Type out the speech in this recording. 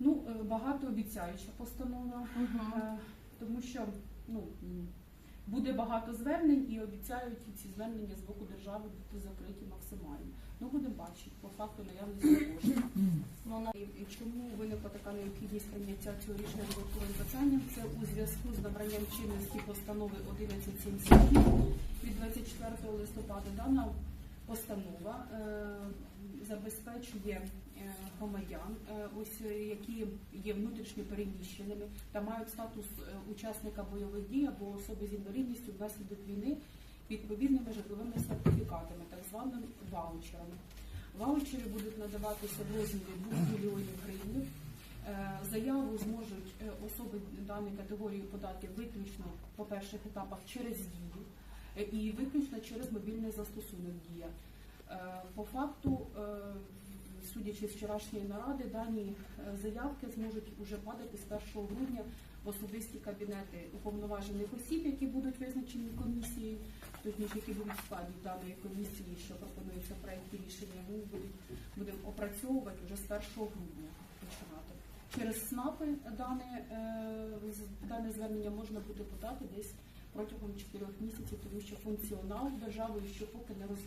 Ну, е, багатообіцяюча постанова, е, тому що ну, буде багато звернень і обіцяють ці звернення з боку держави бути закриті максимально. Ну, будемо бачити по факту наявності коштів. Ну, чому виникла така необхідність прийняття цього рішення додатковим питанням? Це у зв'язку з набранням чинності постанови 1177 від 24 листопада. Дана постанова е, забезпечує громадян, е, ось е, які є внутрішньо переміщеними та мають статус е, учасника бойових дій або особи з інвалідністю внаслідок війни відповідними житловими сертифікатами, так званими ваучерами. Ваучери будуть надаватися в розмірі 2 мільйонів гривень. Е, Заяву зможуть е, особи даної категорії подати виключно по перших етапах через дію е, і виключно через мобільний застосунок дія. Е, По факту, е, судячи з вчорашньої наради, дані е, заявки зможуть уже падати з 1 грудня в особисті кабінети уповноважених осіб, які будуть визначені комісією, точніше, які будуть в складі даної комісії, що пропонується в проєкті рішення, будуть будемо опрацьовувати вже з 1 грудня починати. Через СНАПи дане, е, дане звернення можна буде подати десь протягом 4 місяців, тому що функціонал державою ще поки не розроблений.